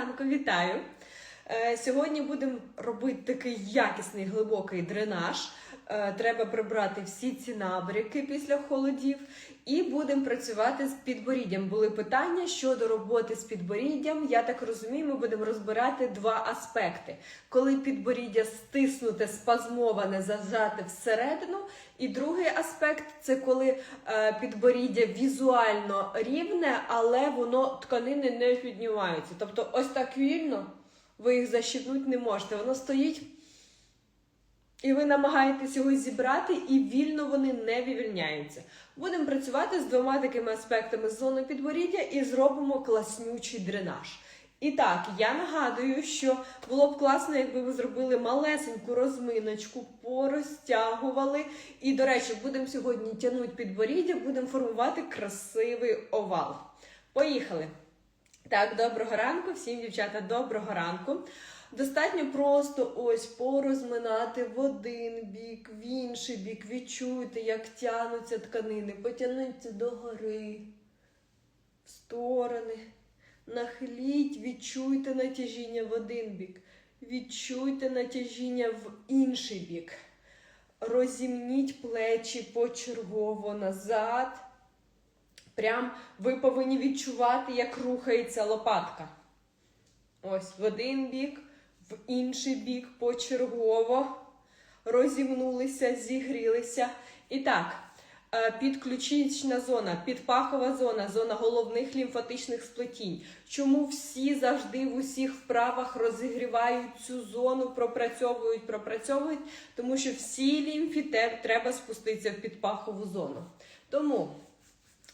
ранку, вітаю! Е, Сьогодні будемо робити такий якісний глибокий дренаж. Е, Треба прибрати всі ці набряки після холодів і будемо працювати з підборіддям. Були питання щодо роботи з підборіддям. Я так розумію, ми будемо розбирати два аспекти: коли підборіддя стиснуте, спазмоване, зажате всередину. І другий аспект це коли е, підборіддя візуально рівне, але воно тканини не піднімаються. Тобто, ось так вільно ви їх защипнути не можете. Воно стоїть. І ви намагаєтесь його зібрати, і вільно вони не вивільняються. Будемо працювати з двома такими аспектами зони підборіддя і зробимо класнючий дренаж. І так, я нагадую, що було б класно, якби ви зробили малесеньку розминочку, порозтягували. І, до речі, будемо сьогодні тягнути підборіддя, будемо формувати красивий овал. Поїхали! Так, доброго ранку, всім дівчата, доброго ранку. Достатньо просто ось порозминати в один бік, в інший бік. Відчуйте, як тянуться тканини. Потягніться догори, в сторони. Нахиліть, відчуйте натяжіння в один бік. Відчуйте натяжіння в інший бік. Розімніть плечі почергово назад. Прям ви повинні відчувати, як рухається лопатка. Ось в один бік, в інший бік почергово розімнулися, зігрілися. І так, е, підключична зона, підпахова зона, зона головних лімфатичних сплетінь. Чому всі завжди в усіх вправах розігрівають цю зону, пропрацьовують, пропрацьовують, тому що всі лімфі треба спуститися в підпахову зону. Тому.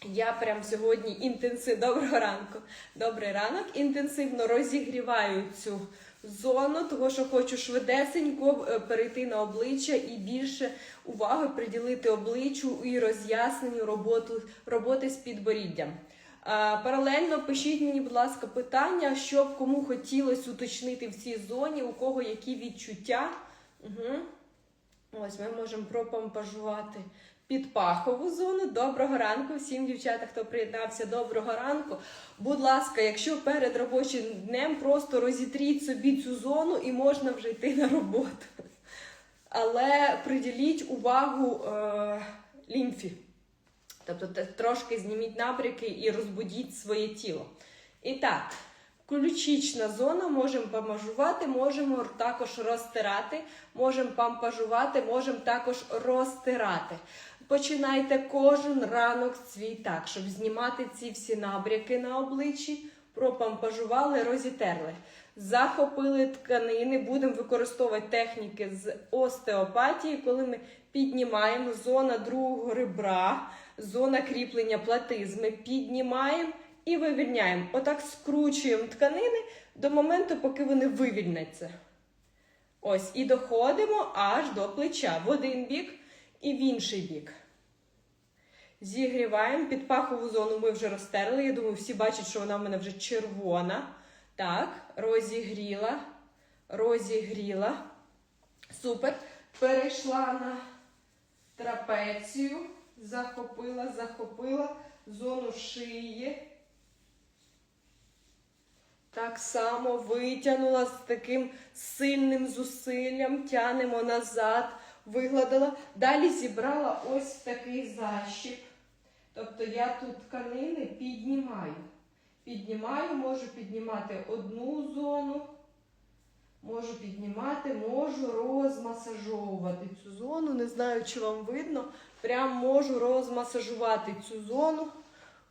Я прям сьогодні інтенсивно доброго ранку. Добрий ранок. Інтенсивно розігріваю цю зону, тому що хочу швидесенько е, перейти на обличчя і більше уваги приділити обличчю і роз'ясненню роботу, роботи з підборіддям. Паралельно пишіть мені, будь ласка, питання, що б кому хотілося уточнити в цій зоні, у кого які відчуття. Угу. Ось ми можемо пропомпажувати підпахову зону. Доброго ранку всім дівчата, хто приєднався. Доброго ранку. Будь ласка, якщо перед робочим днем просто розітріть собі цю зону і можна вже йти на роботу. Але приділіть увагу е, лімфі. Тобто трошки зніміть набряки і розбудіть своє тіло. І так, ключична зона можемо помажувати, можемо також розтирати, можемо пампажувати, можемо також розтирати. Починайте кожен ранок свій так, щоб знімати ці всі набряки на обличчі, пропампажували, розітерли. Захопили тканини, будемо використовувати техніки з остеопатії, коли ми піднімаємо зона другого ребра, зона кріплення платизми, піднімаємо і вивільняємо. Отак скручуємо тканини до моменту, поки вони вивільняться. Ось, і доходимо аж до плеча в один бік і в інший бік. Зігріваємо підпахову зону. Ми вже розтерли. Я думаю, всі бачать, що вона в мене вже червона. Так, розігріла, розігріла. Супер. Перейшла на трапецію, захопила, захопила зону шиї. Так само витягнула з таким сильним зусиллям, тянемо назад, вигладила. Далі зібрала ось такий защіп. Тобто я тут тканини піднімаю. Піднімаю, можу піднімати одну зону, можу піднімати, можу розмасажовувати цю зону. Не знаю, чи вам видно. Прям можу розмасажувати цю зону.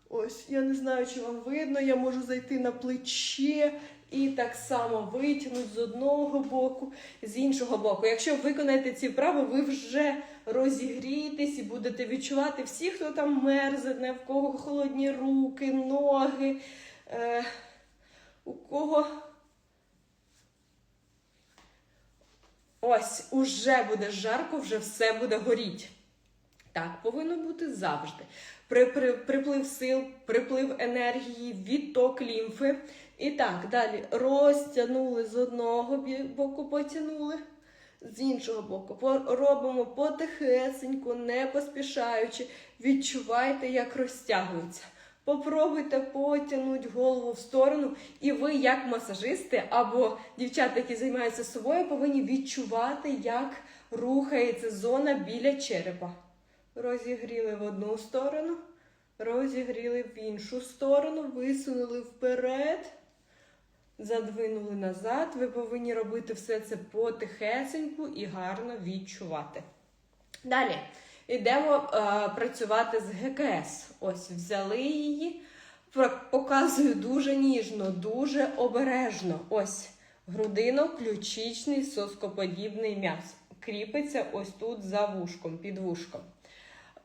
Ось, я не знаю, чи вам видно, я можу зайти на плече і так само витягнути з одного боку, з іншого боку. Якщо виконаєте ці вправи, ви вже розігрієтесь і будете відчувати всі, хто там мерзне, в кого холодні руки, ноги, е, у кого. Ось, уже буде жарко, вже все буде горіть. Так повинно бути завжди. При, при, приплив сил, приплив енергії, відток лімфи. І так, далі розтягнули з одного боку, потягнули, з іншого боку. Робимо потихесеньку, не поспішаючи. Відчувайте, як розтягується. Попробуйте потягнути голову в сторону, і ви, як масажисти або дівчата, які займаються собою, повинні відчувати, як рухається зона біля черепа. Розігріли в одну сторону, розігріли в іншу сторону, висунули вперед, задвинули назад. Ви повинні робити все це потихесеньку і гарно відчувати. Далі йдемо е, працювати з ГКС. Ось взяли її, показую дуже ніжно, дуже обережно. Ось грудино, ключичний соскоподібний м'яз. Кріпиться ось тут за вушком, під вушком.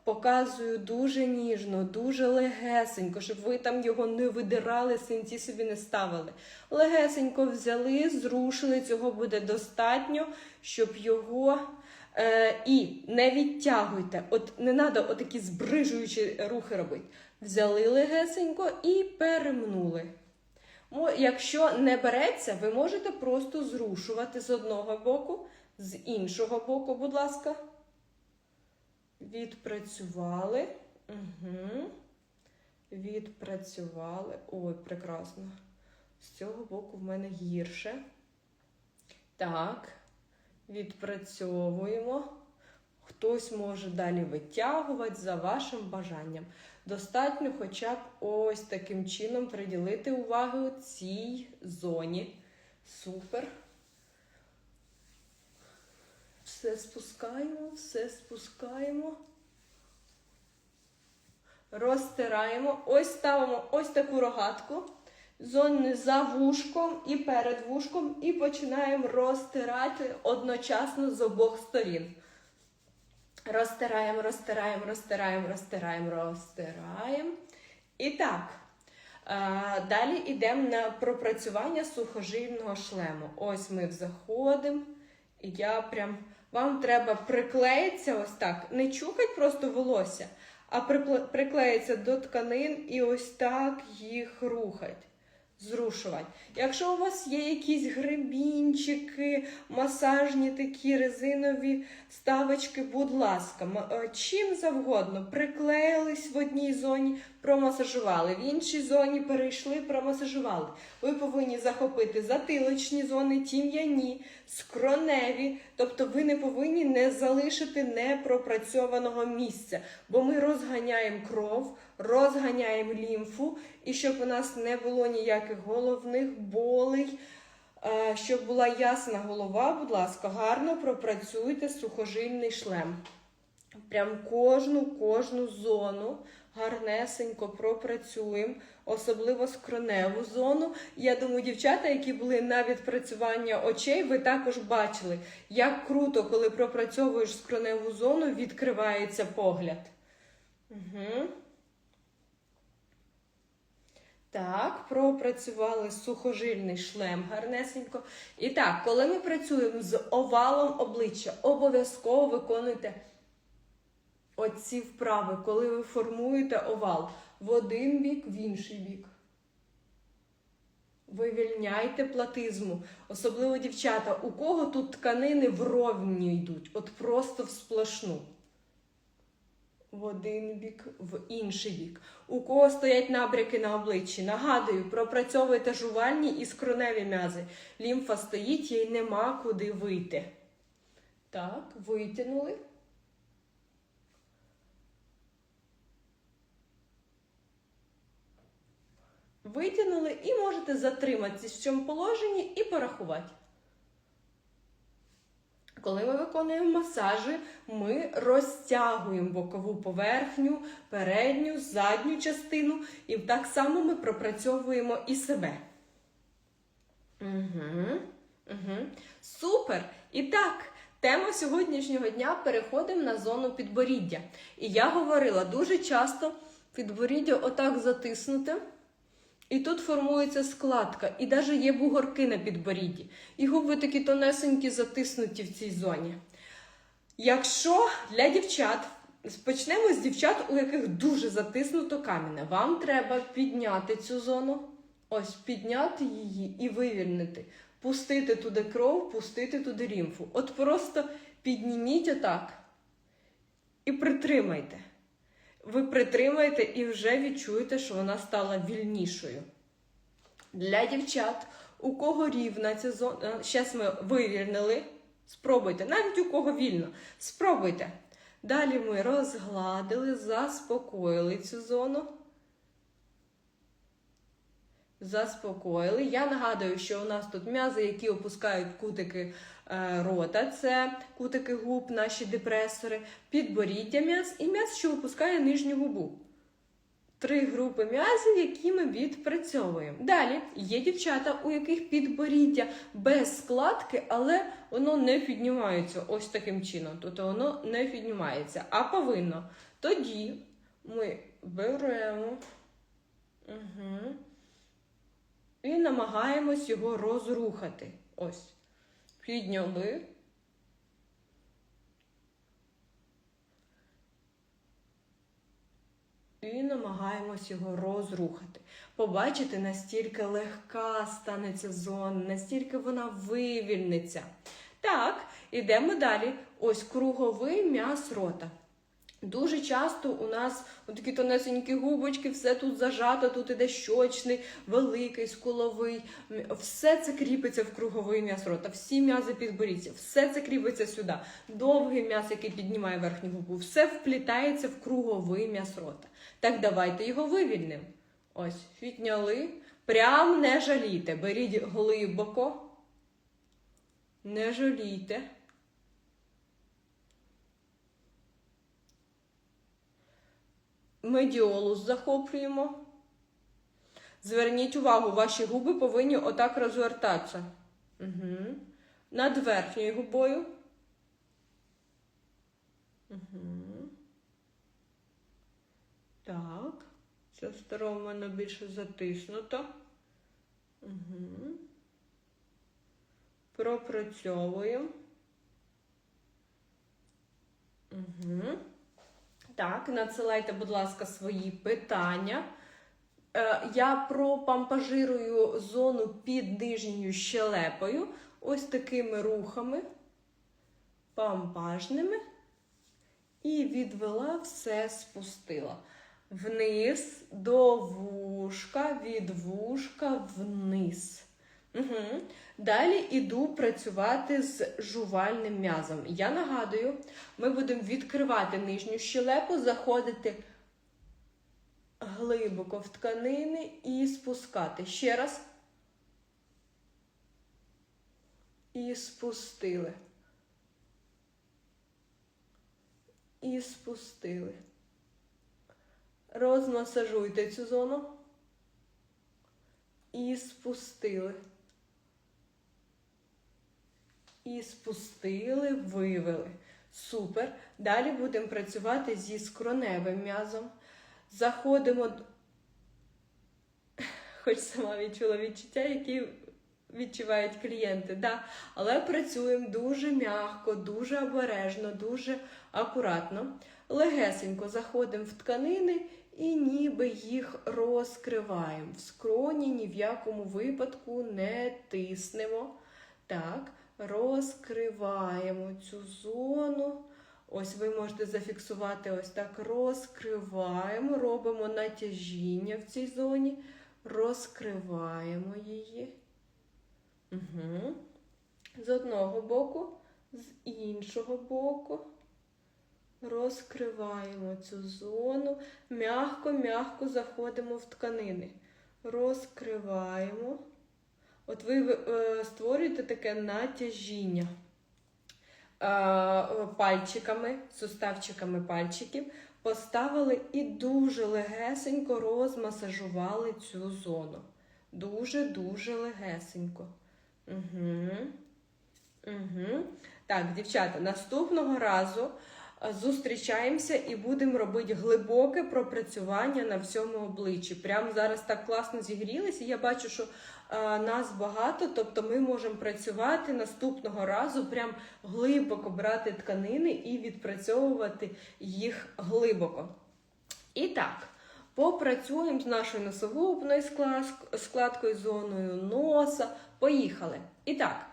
Показую дуже ніжно, дуже легесенько, щоб ви там його не видирали, синці собі не ставили. Легесенько взяли, зрушили, цього буде достатньо, щоб його. Е, і не відтягуйте, от не треба отакі збрижуючі рухи робити. Взяли легесенько і перемнули. Якщо не береться, ви можете просто зрушувати з одного боку, з іншого боку, будь ласка. Відпрацювали. Угу. Відпрацювали. Ой, прекрасно. З цього боку в мене гірше. Так. Відпрацьовуємо. Хтось може далі витягувати за вашим бажанням. Достатньо хоча б ось таким чином приділити увагу цій зоні. Супер. Все спускаємо, все спускаємо. Розтираємо. Ось ставимо ось таку рогатку. Зони за вушком і перед вушком, і починаємо розтирати одночасно з обох сторін. Розтираємо, розтираємо, розтираємо, розтираємо, розтираємо. І так. Далі йдемо на пропрацювання сухожильного шлему. Ось ми заходимо. І я прям. Вам треба приклеїтися ось так. Не чухать просто волосся, а приклеїться до тканин і ось так їх рухать. Зрушувати. Якщо у вас є якісь гребінчики, масажні такі резинові ставочки, будь ласка, е, чим завгодно, приклеїлись в одній зоні, промасажували, в іншій зоні перейшли, промасажували. Ви повинні захопити затилочні зони, тім'яні, скроневі, тобто ви не повинні не залишити непропрацьованого місця, бо ми розганяємо кров, розганяємо лімфу, і щоб у нас не було ніяких головних болей. е, Щоб була ясна голова, будь ласка, гарно пропрацюйте сухожильний шлем. Прям кожну кожну зону гарнесенько пропрацюємо, особливо скроневу зону. Я думаю, дівчата, які були на відпрацювання очей, ви також бачили, як круто, коли пропрацьовуєш скроневу зону, відкривається погляд. Угу. Так, пропрацювали сухожильний шлем гарнесенько. І так, коли ми працюємо з овалом обличчя, обов'язково виконуйте оці вправи, коли ви формуєте овал в один бік, в інший бік. Вивільняйте платизму, особливо дівчата, у кого тут тканини вровні йдуть, от просто в сплошну. В один бік, в інший бік. У кого стоять набряки на обличчі. Нагадую, пропрацьовуйте жувальні і скроневі м'язи. Лімфа стоїть, їй нема куди вийти. Так, витягнули. Витягнули і можете затриматися в цьому положенні і порахувати. Коли ми виконуємо масажі, ми розтягуємо бокову поверхню, передню, задню частину, і так само ми пропрацьовуємо і себе. Угу, угу. Супер! І так, тема сьогоднішнього дня переходимо на зону підборіддя. І я говорила дуже часто підборіддя отак затиснуте. І тут формується складка, і навіть є бугорки на підборідді. І губи такі тонесенькі затиснуті в цій зоні. Якщо для дівчат, почнемо з дівчат, у яких дуже затиснуто каміння, вам треба підняти цю зону, ось підняти її і вивільнити. Пустити туди кров, пустити туди лімфу. От просто підніміть отак і притримайте. Ви притримаєте і вже відчуєте, що вона стала вільнішою. Для дівчат, у кого рівна ця зона, зараз ми вивільнили. Спробуйте, навіть у кого вільно. Спробуйте. Далі ми розгладили, заспокоїли цю зону. Заспокоїли. Я нагадую, що у нас тут м'язи, які опускають кутики е, рота, це кутики губ, наші депресори, підборіддя м'яз і м'яз, що опускає нижню губу. Три групи м'язів, які ми відпрацьовуємо. Далі є дівчата, у яких підборіддя без складки, але воно не піднімається ось таким чином. Тобто воно не піднімається, а повинно. Тоді ми беремо угу, і намагаємось його розрухати. Ось. Підняли. І намагаємось його розрухати. Побачите, настільки легка стане ця зона, настільки вона вивільниться. Так, ідемо далі. Ось круговий м'яз рота. Дуже часто у нас такі тонесенькі губочки, все тут зажато, тут іде щочний, великий, скуловий. Все це кріпиться в круговий м'яз рота, всі м'язи підборіддя, все це кріпиться сюди. Довгий м'яз, який піднімає верхню губу, все вплітається в круговий м'яз рота. Так давайте його вивільнимо. Ось, підняли. Прям не жалійте. Беріть глибоко. Не жалійте. Медіолус захоплюємо. Зверніть увагу, ваші губи повинні отак розвертатися. Угу. Над верхньою губою. Угу. Так. Ця сторона в мене більше затиснута. Угу. Пропрацьовуємо. Угу. Так, надсилайте, будь ласка, свої питання. Е, я пропампажирую зону під нижньою щелепою ось такими рухами, пампажними, і відвела все, спустила. Вниз до вушка, від вушка вниз. Угу. Далі іду працювати з жувальним м'язом. Я нагадую, ми будемо відкривати нижню щелепу, заходити глибоко в тканини і спускати. Ще раз. І спустили. І спустили. Розмасажуйте цю зону. І спустили. І спустили, вивели. Супер. Далі будемо працювати зі скроневим м'язом. Заходимо, хоч сама відчула відчуття, які відчувають клієнти. Да. Але працюємо дуже м'яко, дуже обережно, дуже акуратно. Легесенько заходимо в тканини і ніби їх розкриваємо. В скроні ні в якому випадку не тиснемо. Так, розкриваємо цю зону. Ось ви можете зафіксувати ось так. Розкриваємо, робимо натяжіння в цій зоні, розкриваємо її. Угу. З одного боку, з іншого боку. Розкриваємо цю зону, м'яко-м'яко заходимо в тканини. Розкриваємо. От ви е, створюєте таке натяжіння е, пальчиками, суставчиками пальчиків, поставили і дуже легесенько розмасажували цю зону. Дуже-дуже легесенько. Угу. Угу. Так, дівчата, наступного разу зустрічаємося і будемо робити глибоке пропрацювання на всьому обличчі. Прямо зараз так класно зігрілися. Я бачу, що нас багато, тобто ми можемо працювати наступного разу, прям глибоко брати тканини і відпрацьовувати їх глибоко. І так. Попрацюємо з нашою носогубною складкою, зоною носа. Поїхали. І так.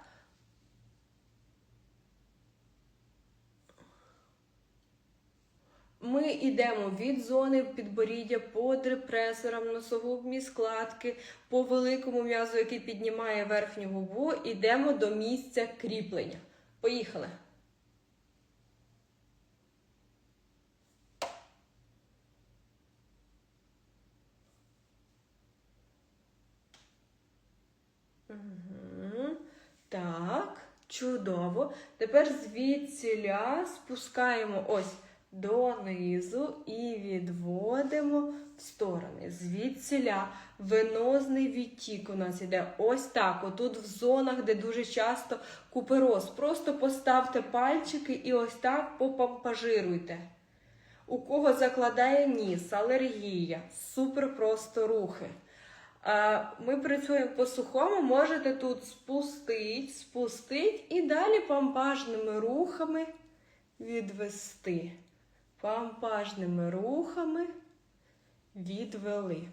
Ми йдемо від зони підборіддя по депресорам, носогубні складки, по великому м'язу, який піднімає верхню губу, йдемо до місця кріплення. Поїхали. Так, чудово. Тепер звідсіля спускаємо ось донизу і відводимо в сторони. Звідсіля венозний відтік у нас іде ось так. Отут в зонах, де дуже часто купероз. Просто поставте пальчики і ось так попампажируйте. У кого закладає ніс, алергія, супер просто рухи. Ми працюємо по сухому, можете тут спустити, спустити і далі помпажними рухами відвести. Помпажними рухами відвели.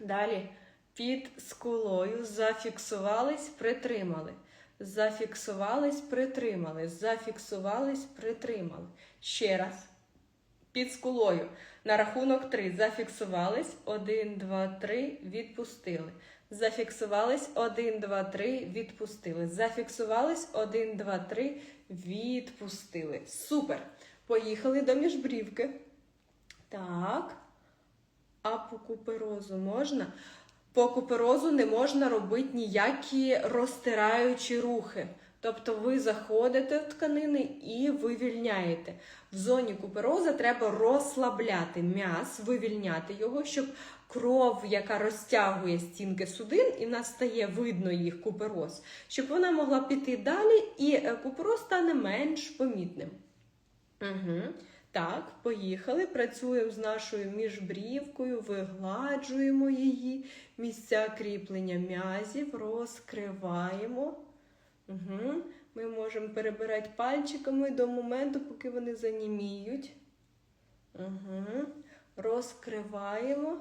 Далі під скулою зафіксувались, притримали. Зафіксувались, притримали. Зафіксувались, притримали. Ще раз. Під скулою. На рахунок 3. Зафіксувались. 1, 2, 3. Відпустили. Зафіксувались. 1, 2, 3. Відпустили. Зафіксувались. 1, 2, 3. Відпустили. Супер. Поїхали до міжбрівки. Так. А по куперозу можна? По куперозу не можна робити ніякі розтираючі рухи. Тобто ви заходите в тканини і вивільняєте. В зоні купероза треба розслабляти м'яз, вивільняти його, щоб кров, яка розтягує стінки судин, і в нас стає видно їх купероз, щоб вона могла піти далі, і е, купероз стане менш помітним. Угу. Так, поїхали. Працюємо з нашою міжбрівкою, вигладжуємо її, місця кріплення м'язів, розкриваємо. Угу. Ми можемо перебирати пальчиками до моменту, поки вони заніміють. Угу. Розкриваємо.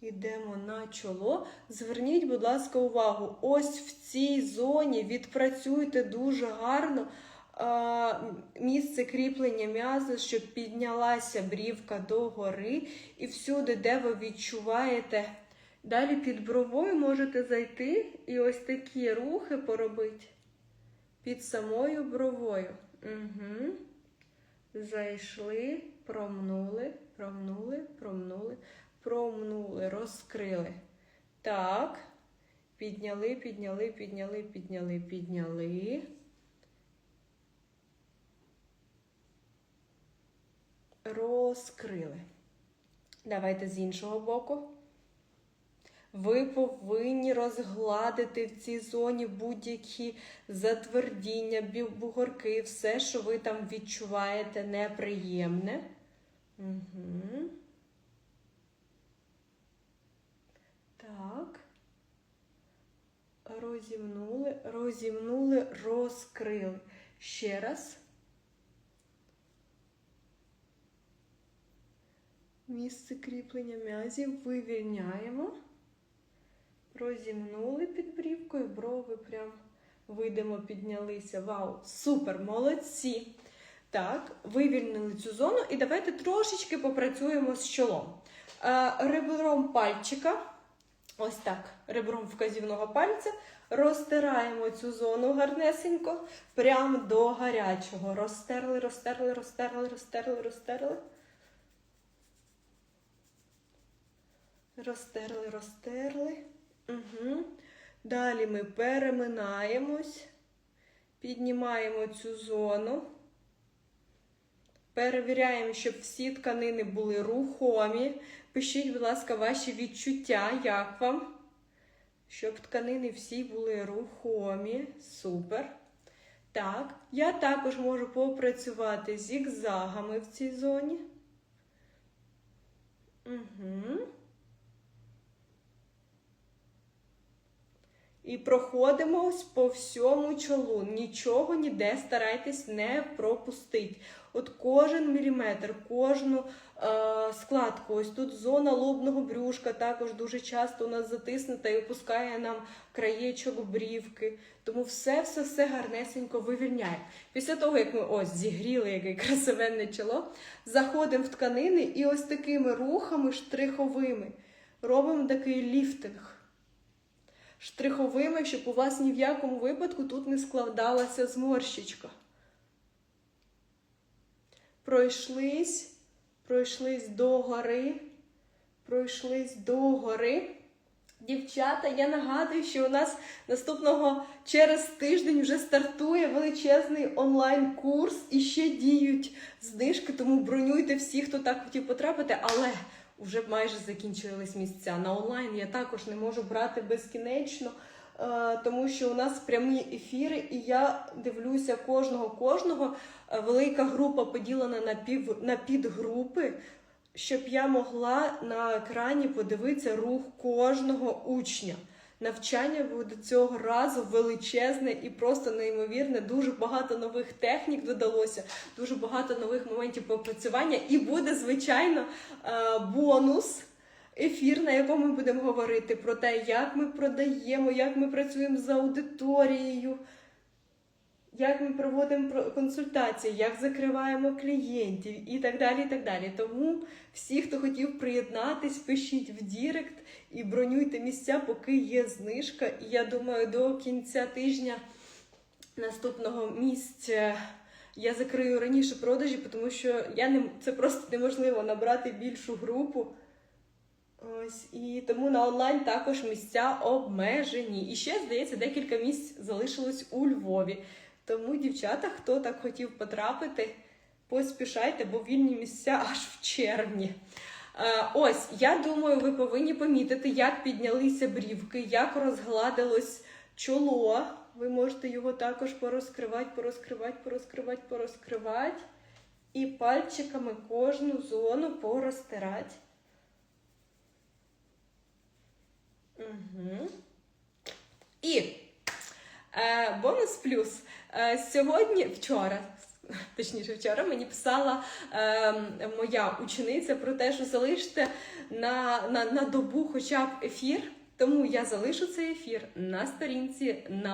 Йдемо на чоло. Зверніть, будь ласка, увагу. Ось в цій зоні відпрацюйте дуже гарно місце кріплення м'яза, щоб піднялася брівка догори. І всюди, де ви відчуваєте. Далі під бровою можете зайти і ось такі рухи поробити під самою бровою. Угу. Зайшли, промнули, промнули, промнули, промнули, розкрили. Так. Підняли, підняли, підняли, підняли, підняли. Розкрили. Давайте з іншого боку. Ви повинні розгладити в цій зоні будь-які затвердіння, бугорки, все, що ви там відчуваєте неприємне. Угу. Так. Розімнули, розімнули, розкрили. Ще раз. Місце кріплення м'язів вивільняємо. Розімнули під брівкою, брови прям видимо, піднялися. Вау, супер, молодці! Так, вивільнили цю зону і давайте трошечки попрацюємо з чолом. Е, ребром пальчика, ось так, ребром вказівного пальця, розтираємо цю зону гарнесенько, прямо до гарячого. Розтерли, розтерли, розтерли, розтерли, розтерли. Розтерли, розтерли. Угу. Далі ми переминаємось, піднімаємо цю зону. Перевіряємо, щоб всі тканини були рухомі. Пишіть, будь ласка, ваші відчуття, як вам? Щоб тканини всі були рухомі. Супер. Так, я також можу попрацювати зігзагами в цій зоні. Угу. І проходимо ось по всьому чолу. Нічого ніде старайтесь не пропустити. От кожен міліметр, кожну е, складку, ось тут зона лобного брюшка також дуже часто у нас затиснута і опускає нам краєчок брівки. Тому все, все, все гарнесенько вивільняє. Після того, як ми ось зігріли яке красивенне чоло, заходимо в тканини і ось такими рухами штриховими робимо такий ліфтинг. Штриховими, щоб у вас ні в якому випадку тут не складалася зморщичка. Пройшлись, пройшлись до гори, пройшлись до гори. Дівчата, я нагадую, що у нас наступного через тиждень вже стартує величезний онлайн-курс і ще діють знижки, тому бронюйте всі, хто так хотів потрапити, але вже майже закінчились місця. На онлайн я також не можу брати безкінечно, е, тому що у нас прямі ефіри, і я дивлюся кожного кожного. Е, Велика група поділена на пів на підгрупи щоб я могла на екрані подивитися рух кожного учня. Навчання буде цього разу величезне і просто неймовірне. Дуже багато нових технік додалося, дуже багато нових моментів попрацювання. І буде, звичайно, е, бонус. Ефір, на якому ми будемо говорити про те, як ми продаємо, як ми працюємо з аудиторією, як ми проводимо про- консультації, як закриваємо клієнтів і так далі. і так далі. Тому всі, хто хотів приєднатись, пишіть в Дірект і бронюйте місця, поки є знижка. І я думаю, до кінця тижня наступного місця. Я закрию раніше продажі, тому що я не це просто неможливо набрати більшу групу. Ось і тому на онлайн також місця обмежені. І ще, здається, декілька місць залишилось у Львові. Тому, дівчата, хто так хотів потрапити, поспішайте, бо вільні місця аж в червні. Е, ось, я думаю, ви повинні помітити, як піднялися брівки, як розгладилось чоло. Ви можете його також порозкривати, порозкривати, порозкривати, порозкривати. І пальчиками кожну зону порозтирати. Угу. І бонус плюс. Е, сьогодні, вчора, точніше, вчора мені писала е, моя учениця про те, що залиште на, на, на добу хоча б ефір. Тому я залишу цей ефір на сторінці на